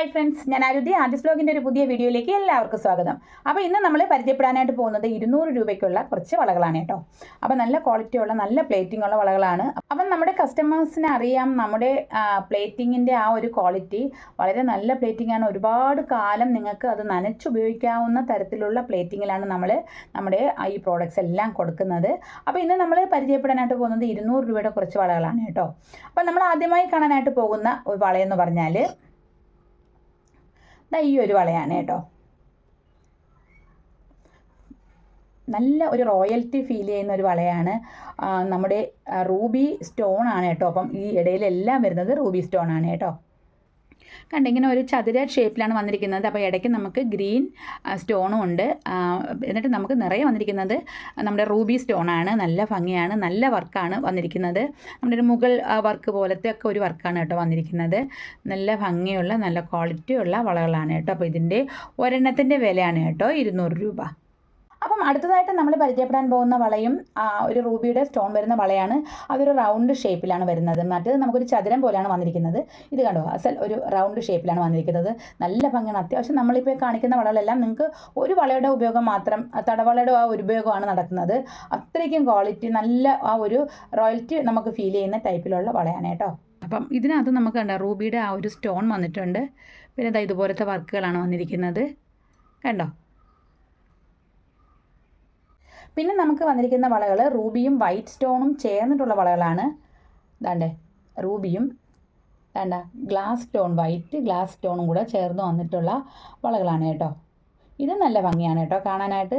Hi friends ഞാൻ ആരുതി. ആദ്യസ് ബ്ലോഗിന്റെ ഒരു പുതിയ വീഡിയോയിലേക്ക് എല്ലാവർക്കും സ്വാഗതം. അപ്പോൾ ഇന്ന് നമ്മൾ പരിചയപ്പെടാനായിട്ട് പോകുന്നത് ഇരുന്നൂറ് രൂപയ്ക്കുള്ള കുറച്ച് വളകളാണ് കേട്ടോ. അപ്പോൾ നല്ല ക്വാളിറ്റിയുള്ള നല്ല പ്ലേറ്റിംഗ് ഉള്ള വളകളാണ്. അപ്പം നമ്മുടെ കസ്റ്റമേഴ്സിന് അറിയാം നമ്മുടെ പ്ലേറ്റിങ്ങിന്റെ ആ ഒരു ക്വാളിറ്റി വളരെ നല്ല പ്ലേറ്റിംഗ് ആണ്. ഒരുപാട് കാലം നിങ്ങൾക്ക് അത് നനച്ചുപയോഗിക്കാവുന്ന തരത്തിലുള്ള പ്ലേറ്റിങ്ങിലാണ് നമ്മൾ നമ്മുടെ ഈ പ്രോഡക്റ്റ്സ് എല്ലാം കൊടുക്കുന്നത്. അപ്പോൾ ഇന്ന് നമ്മൾ പരിചയപ്പെടാനായിട്ട് പോകുന്നത് ഇരുന്നൂറ് രൂപയുടെ കുറച്ച് വളകളാണ് കേട്ടോ. അപ്പോൾ നമ്മൾ ആദ്യമായി കാണാനായിട്ട് പോകുന്ന ഒരു വളയെന്ന് പറഞ്ഞാൽ ദാ ഈ ഒരു വളയാണ് കേട്ടോ. നല്ല ഒരു റോയൽറ്റി ഫീൽ ചെയ്യുന്ന ഒരു വളയാണ്. നമ്മുടെ റൂബി സ്റ്റോൺ ആണ് കേട്ടോ. അപ്പം ഈ ഇടയിലെല്ലാം വരുന്നത് റൂബി സ്റ്റോൺ ആണ് കേട്ടോ. കണ്ട ഇങ്ങനെ ഒരു ചതുര ഷേപ്പിലാണ് വന്നിരിക്കുന്നത്. അപ്പോൾ ഇടയ്ക്ക് നമുക്ക് ഗ്രീൻ സ്റ്റോണും ഉണ്ട്. എന്നിട്ട് നമുക്ക് നിറയെ വന്നിരിക്കുന്നത് നമ്മുടെ റൂബി സ്റ്റോണാണ്. നല്ല ഭംഗിയാണ് നല്ല വർക്കാണ് വന്നിരിക്കുന്നത്. നമ്മുടെ ഒരു മുഗൾ വർക്ക് പോലത്തെ ഒക്കെ ഒരു വർക്കാണ് കേട്ടോ വന്നിരിക്കുന്നത്. നല്ല ഭംഗിയുള്ള നല്ല ക്വാളിറ്റിയുള്ള വളകളാണ് കേട്ടോ. അപ്പോൾ ഇതിന്റെ ഒരെണ്ണത്തിന്റെ വിലയാണ് കേട്ടോ ഇരുന്നൂറ് രൂപ. അപ്പം അടുത്തതായിട്ട് നമ്മൾ പരിചയപ്പെടാൻ പോകുന്ന വളയും ഒരു റൂബിയുടെ സ്റ്റോൺ വരുന്ന വളയാണ്. അതൊരു റൗണ്ട് ഷേപ്പിലാണ് വരുന്നത്. മറ്റേത് നമുക്കൊരു ചതുരം പോലെയാണ് വന്നിരിക്കുന്നത്. ഇത് കണ്ടോ? അസൽ ഒരു റൗണ്ട് ഷേപ്പിലാണ് വന്നിരിക്കുന്നത്. നല്ല ഭംഗിയാണ്. അത്യാവശ്യം നമ്മളിപ്പോൾ കാണിക്കുന്ന വളകളെല്ലാം നിങ്ങൾക്ക് ഒരു വളയുടെ ഉപയോഗം മാത്രം തടവളയുടെ ആ ഒരു ഉപയോഗമാണ് നടക്കുന്നത്. അത്രയ്ക്കും ക്വാളിറ്റി നല്ല ആ ഒരു റോയൽറ്റി നമുക്ക് ഫീൽ ചെയ്യുന്ന ടൈപ്പിലുള്ള വളയാണ് കേട്ടോ. അപ്പം ഇതിനകത്ത് നമുക്ക് കണ്ട? റൂബിയുടെ ആ ഒരു സ്റ്റോൺ വന്നിട്ടുണ്ട്. പിന്നെ ഇതുപോലത്തെ വർക്കുകളാണ് വന്നിരിക്കുന്നത്. കണ്ടോ? പിന്നെ നമുക്ക് വന്നിരിക്കുന്ന വളകൾ റൂബിയും വൈറ്റ് സ്റ്റോണും ചേർന്നിട്ടുള്ള വളകളാണ്. ദാണ്ടേ റൂബിയും ദാണ്ട ഗ്ലാസ് സ്റ്റോൺ വൈറ്റ് ഗ്ലാസ് സ്റ്റോണും കൂടെ ചേർന്ന് വന്നിട്ടുള്ള വളകളാണ് കേട്ടോ. ഇത് നല്ല ഭംഗിയാണ് കേട്ടോ കാണാനായിട്ട്.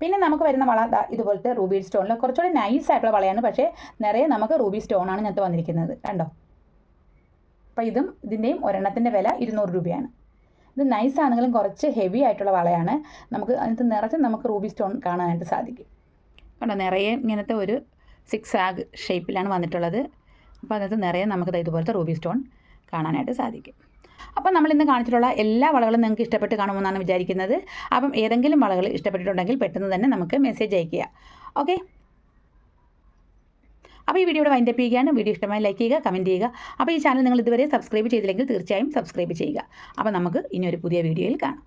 പിന്നെ നമുക്ക് വരുന്ന വള ഇതുപോലത്തെ റൂബി സ്റ്റോണിൽ കുറച്ചുകൂടി നൈസ് ആയിട്ടുള്ള വളയാണ് പക്ഷേ നിറയെ നമുക്ക് റൂബി സ്റ്റോണാണ് ഞങ്ങൾക്ക് വന്നിരിക്കുന്നത്. കണ്ടോ? അപ്പോൾ ഇതും ഇതിന്റെയും ഒരെണ്ണത്തിന്റെ വില ഇരുന്നൂറ് രൂപയാണ്. ഇത് നൈസ് ആണെങ്കിലും കുറച്ച് ഹെവി ആയിട്ടുള്ള വളയാണ്. നമുക്ക് അതിനകത്ത് നിറച്ച് നമുക്ക് റൂബി സ്റ്റോൺ കാണാനായിട്ട് സാധിക്കും. കണ്ടോ നിറയെ ഇങ്ങനത്തെ ഒരു സിക്സ് ആഗ് ഷേപ്പിലാണ് വന്നിട്ടുള്ളത്. അപ്പോൾ അതിനകത്ത് നിറയെ നമുക്ക് ഇതുപോലത്തെ റൂബി സ്റ്റോൺ കാണാനായിട്ട് സാധിക്കും. അപ്പം നമ്മൾ ഇന്ന് കാണിച്ചിട്ടുള്ള എല്ലാ വളകളും നിങ്ങൾക്ക് ഇഷ്ടപ്പെട്ട് കാണുമെന്നാണ് വിചാരിക്കുന്നത്. അപ്പം ഏതെങ്കിലും വളകൾ ഇഷ്ടപ്പെട്ടിട്ടുണ്ടെങ്കിൽ പെട്ടെന്ന് തന്നെ നമുക്ക് മെസ്സേജ് അയയ്ക്കുക. ഓക്കെ അപ്പോൾ ഈ വീഡിയോയുടെ വൈൻഡപ്പ് ചെയ്യുകയാണ്. വീഡിയോ ഇഷ്ടമായി ലൈക്ക് ചെയ്യുക കമന്റ് ചെയ്യുക. അപ്പോൾ ഈ ചാനൽ നിങ്ങൾ ഇതുവരെ സബ്സ്ക്രൈബ് ചെയ്തില്ലെങ്കിൽ തീർച്ചയായും സബ്സ്ക്രൈബ് ചെയ്യുക. അപ്പോൾ നമുക്ക് ഇനി ഒരു പുതിയ വീഡിയോയിൽ കാണാം.